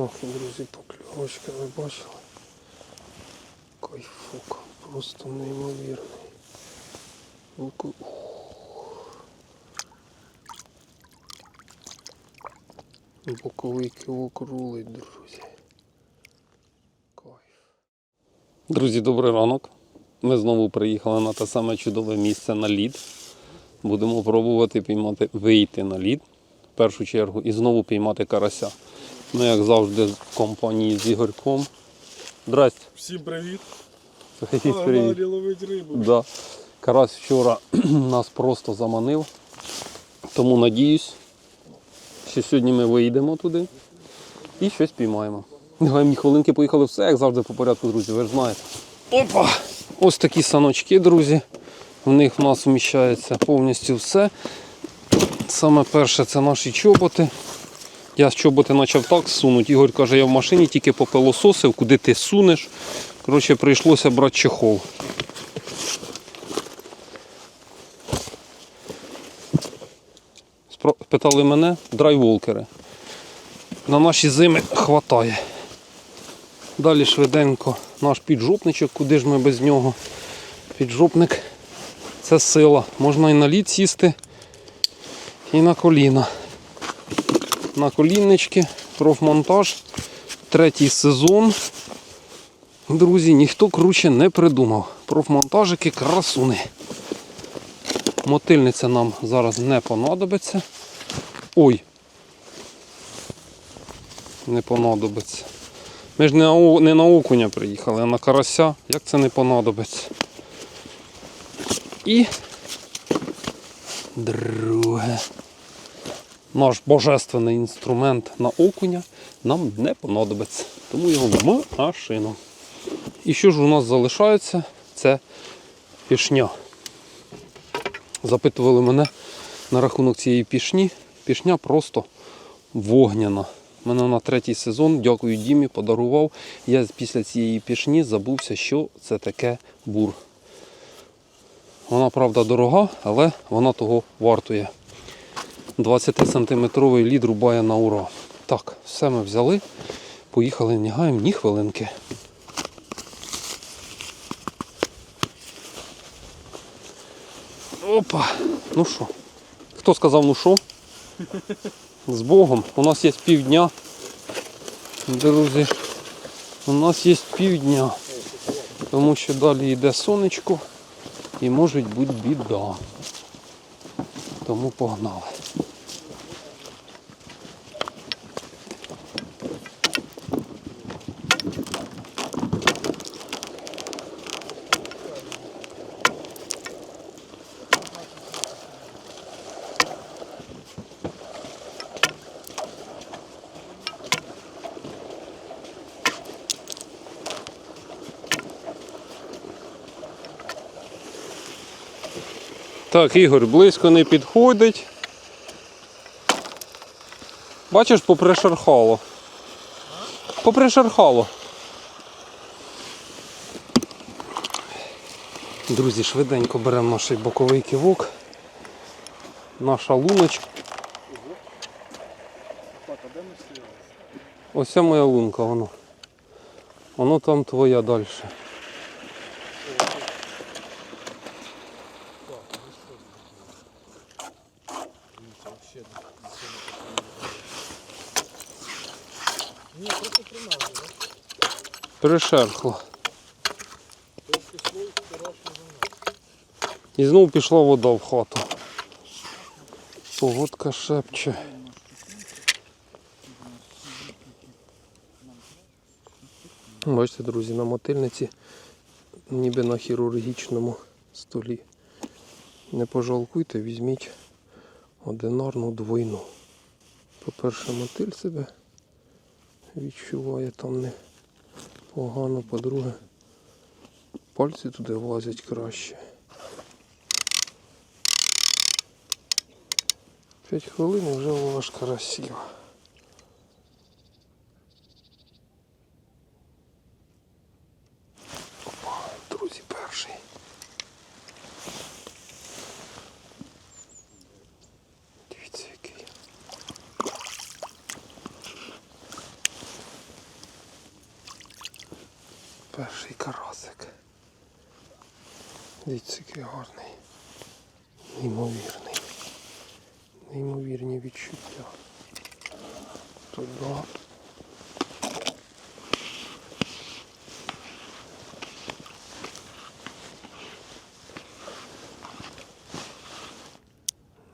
Ох, друзі, покльовочка, ви бачили? Кайфук, просто неймовірний. Боковий кивок рулить, друзі. Кайф. Друзі, добрий ранок. Ми знову приїхали на те саме чудове місце на лід. Будемо пробувати піймати, вийти на лід в першу чергу і знову піймати карася. Ми, як завжди, в компанії з Ігорьком. Здрасте. Всім привіт! Погнали ловить рибу. Да. Карась вчора нас просто заманив. Тому надіюсь, що сьогодні ми вийдемо туди і щось піймаємо. Ні хвилинки поїхали, все як завжди по порядку, друзі, ви ж знаєте. Опа! Ось такі саночки, друзі. В них в нас вміщається повністю все. Саме перше це наші чоботи. Я з чоботи почав так сунути. Ігор каже, я в машині тільки попилососив, куди ти сунеш. Коротше, прийшлося брати чехол. Питали мене драйволкери. На наші зими хватає. Далі швиденько наш піджопничок, куди ж ми без нього. Піджопник це сила. Можна і на лід сісти, і на коліна. На коліннички, профмонтаж, третій сезон. Друзі, ніхто круче не придумав. Профмонтажики красуни. Мотильниця нам зараз не понадобиться. Ой. Не понадобиться. Ми ж не, на окуня приїхали, а на карася. Як це не понадобиться? І друге. Наш божественний інструмент на окуня нам не понадобиться. Тому його в машину. І що ж у нас залишається? Це пішня. Запитували мене на рахунок цієї пішні. Пішня просто вогняна. Мене на третій сезон, дякую Дімі, подарував. Я після цієї пішні забувся, що це таке бур. Вона, правда, дорога, але вона того вартує. 20-сантиметровий лід рубає на ура. Так, все ми взяли. Поїхали, не гаємо ні хвилинки. Опа! Ну що? Хто сказав ну що? З Богом. У нас є півдня. Друзі, у нас є півдня. Тому що далі йде сонечко і може бути біда. Тому погнали. Так, Ігор, близько не підходить. Бачиш, попришархало. Попришархало. Друзі, швиденько беремо наш боковий кивок. Наша луночка. Ось моя лунка, воно. Воно там твоя далі. Ні, просто приназу, да? Вона. І знову пішла вода в хату. Погодка шепче. Бачите, друзі, на мотильниці, ніби на хірургічному столі. Не пожалкуйте, візьміть одинарну двойну. По-перше, мотиль себе відчуває там не погано, по-друге, пальці туди влазять краще. П'ять хвилин і вже ложка красива. Опа, друзі, перший. Дивіться який. Перший карасик. Дивіться, який гарний. Неймовірний. Неймовірні відчуття. Туди.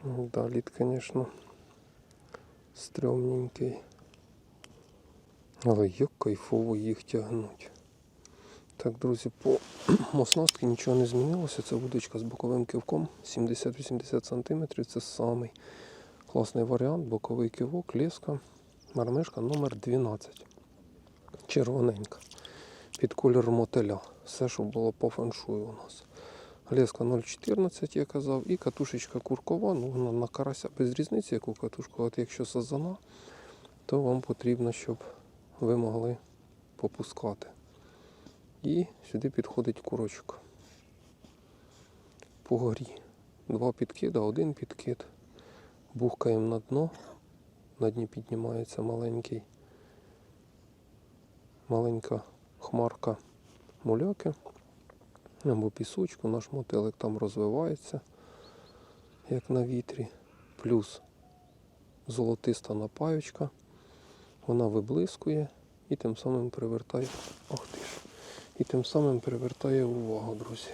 Ну, Да, лід, звісно, стрьомненький. Але як кайфово їх тягнуть. Так, друзі, по оснастці нічого не змінилося. Це вудочка з боковим кивком 70-80 см. Це самий класний варіант. Боковий кивок, леска, мармишка номер 12. Червоненька. Під кольор мотиля. Все, що було по феншую у нас. Леска 0,14, я казав, і катушечка куркова, ну вона на карася без різниці, яку катушку. От якщо сазана, то вам потрібно, щоб ви могли попускати. І сюди підходить курочок. По горі. Два підкида, один підкид. Бухкаємо на дно. На дні піднімається маленький, маленька хмарка муляки або пісочку, наш мотилик там розвивається, як на вітрі. Плюс золотиста напаючка. Вона виблискує і тим самим привертає. Ох ти ж. І тим самим привертає увагу, друзі.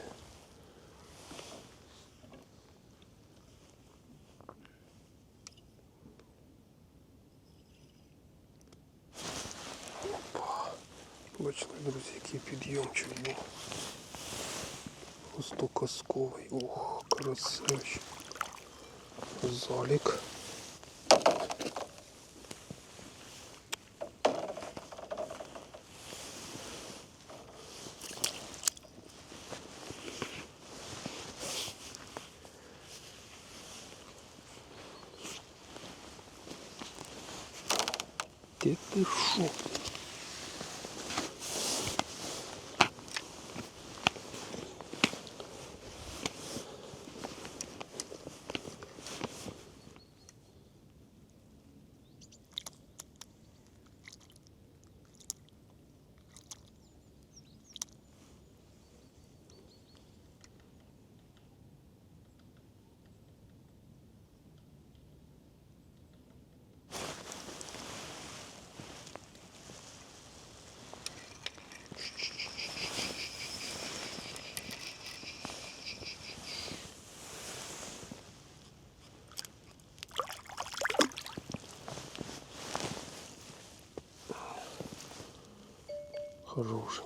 Опа. Бачите, друзі, який підйомчик був. Просто казковий. Ох, красавчик. Залік. Де ти шо?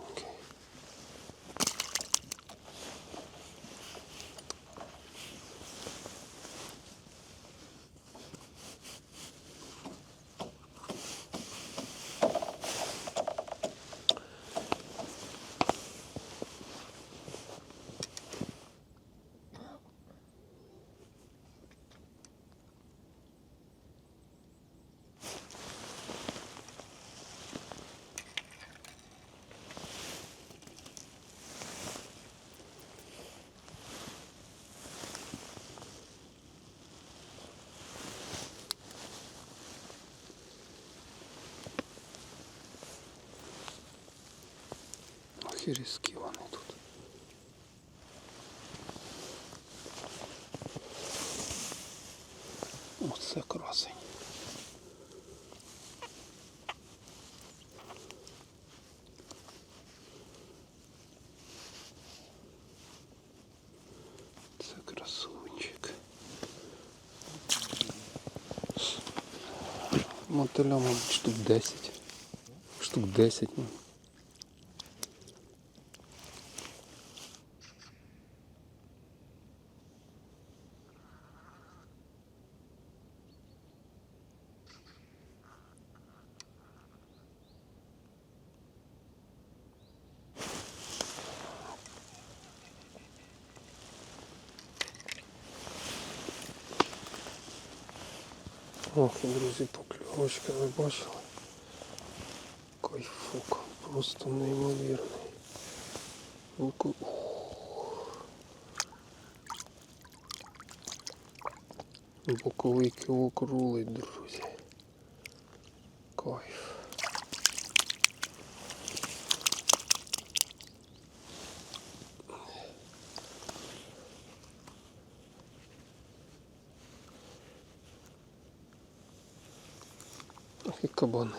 Хорошенький. Ох, і різкі вони тут. Оце красень. Це красунчик. Мотиля, мабуть, штук 10. Штук 10, ну. Ох, друзі, покльовочка, ви бачили? Кайфук, просто неймовірний. Боковий кивок рулить, друзі. Кайф. Кабани.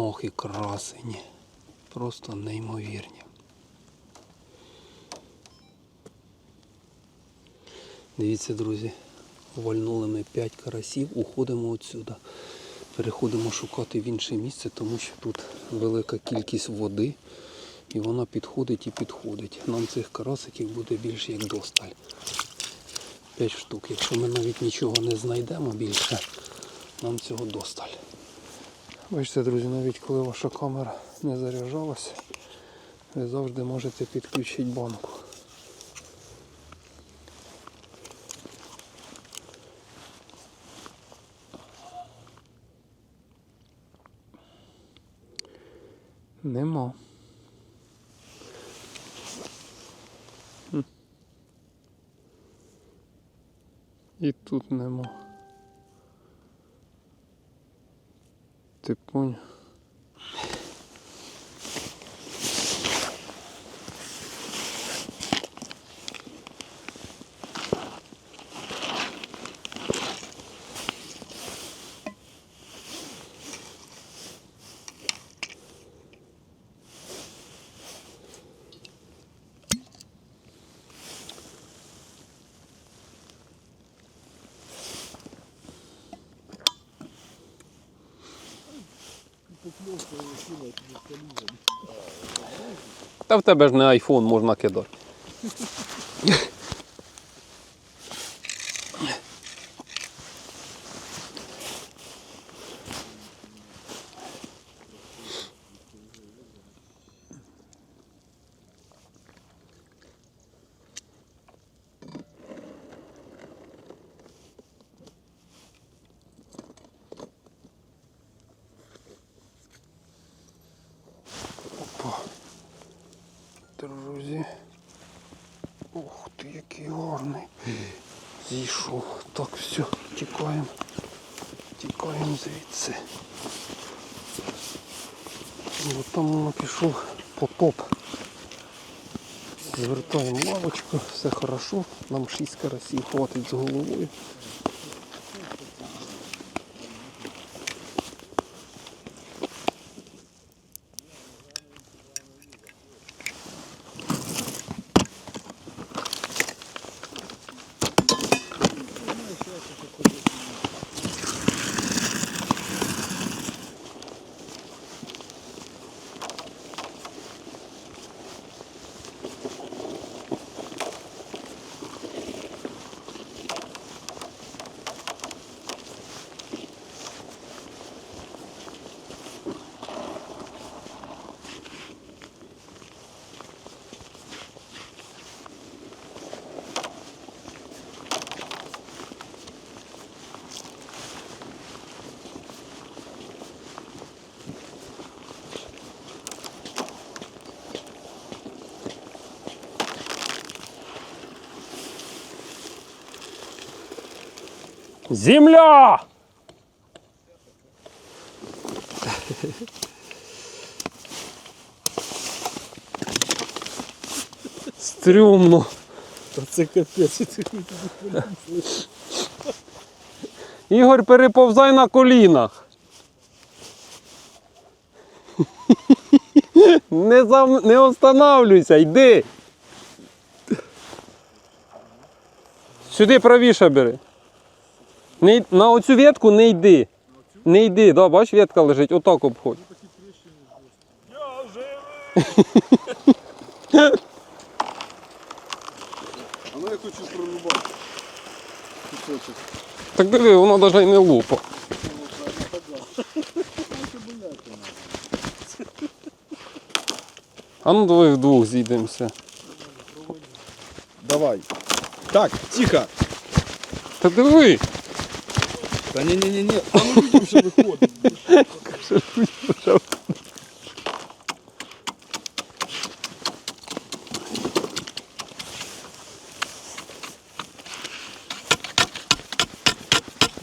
Ох і красені. Просто неймовірні. Дивіться, друзі, вальнули ми 5 карасів, уходимо отсюди. Переходимо шукати в інше місце, тому що тут велика кількість води і вона підходить і підходить. Нам цих карасиків буде більше як досталь. 5 штук. Якщо ми навіть нічого не знайдемо більше, нам цього досталь. Бачите, друзі, навіть коли ваша камера не заряджалася, ви завжди можете підключити банку. Нема. І тут нема. Ти? Та в тебе ж не айфон можна кидати. Опа. Друзі. Ух ти, який гарний. Зійшов. Так, все, тікаємо. Тікаємо звідси. Бо там воно пішов потоп. Звертаємо лавочку, все хорошо. Нам 6 карасів хватить з головою. Земля! Стрьомно. Та це капець. Ігор, переповзай на колінах. Не, зам... не останавлюйся, йди. Сюди правіше бери. Не... На оцю ветку не йди. Не йди, да, бач, ветка лежить, отак обходь. Я живий! А ну я хочу прорубати. Кусочок. Так диви, воно навіть і не лупа. А ну давай вдвох зійдемося. Давай. Так, тихо. Та диви. Та не не не. А ні ну там людям вже виходить.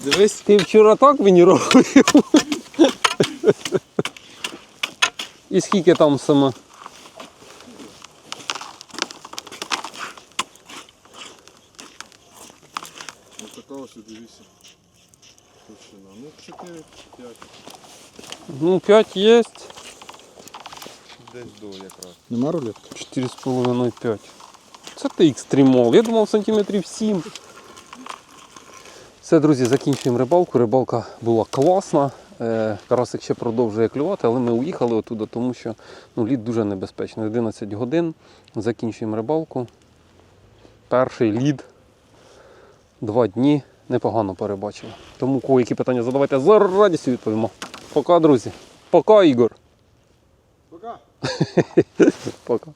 Дивись. Ти вчора так мені робив. І скільки там саме? Ну, 5 є. Десь до якраз. Нема рулетки? 4,5-5. Це ти екстремал. Я думав сантиметрів 7. Все, друзі, закінчуємо рибалку. Рибалка була класна. Е, Карасик ще продовжує клювати, але ми уїхали оттуда, тому що ну, лід дуже небезпечний. 11 годин. Закінчуємо рибалку. Перший лід. Два дні. Непогано перебачили. Тому кого які питання задавайте, з радістю відповімо. Пока, друзі. Пока, Ігор. Пока. Пока.